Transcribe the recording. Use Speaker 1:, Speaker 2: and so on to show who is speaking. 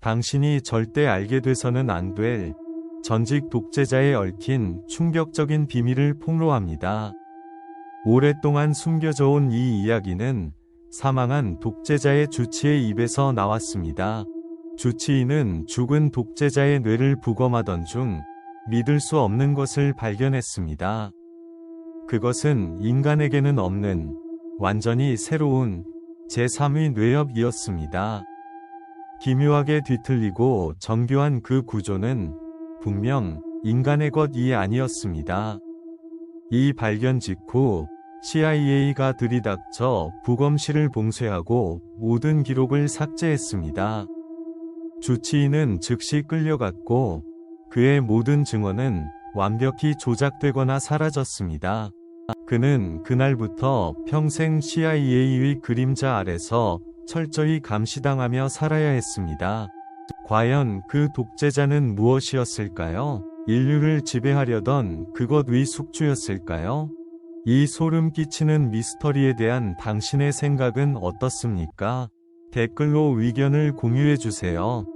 Speaker 1: 당신이 절대 알게 돼서는 안 될 전직 독재자에 얽힌 충격적인 비밀을 폭로합니다. 오랫동안 숨겨져 온 이 이야기는 사망한 독재자의 주치의 입에서 나왔습니다. 주치의는 죽은 독재자의 뇌를 부검하던 중 믿을 수 없는 것을 발견했습니다. 그것은 인간에게는 없는 완전히 새로운 제3의 뇌엽이었습니다. 기묘하게 뒤틀리고 정교한 그 구조는 분명 인간의 것이 아니었습니다. 이 발견 직후 CIA가 들이닥쳐 부검실을 봉쇄하고 모든 기록을 삭제했습니다. 주치의는 즉시 끌려갔고 그의 모든 증언은 완벽히 조작되거나 사라졌습니다. 그는 그날부터 평생 CIA의 그림자 아래서 철저히 감시당하며 살아야 했습니다. 과연 그 독재자는 무엇이었을까요? 인류를 지배하려던 그것의 숙주였을까요? 이 소름 끼치는 미스터리에 대한 당신의 생각은 어떻습니까? 댓글로 의견을 공유해 주세요.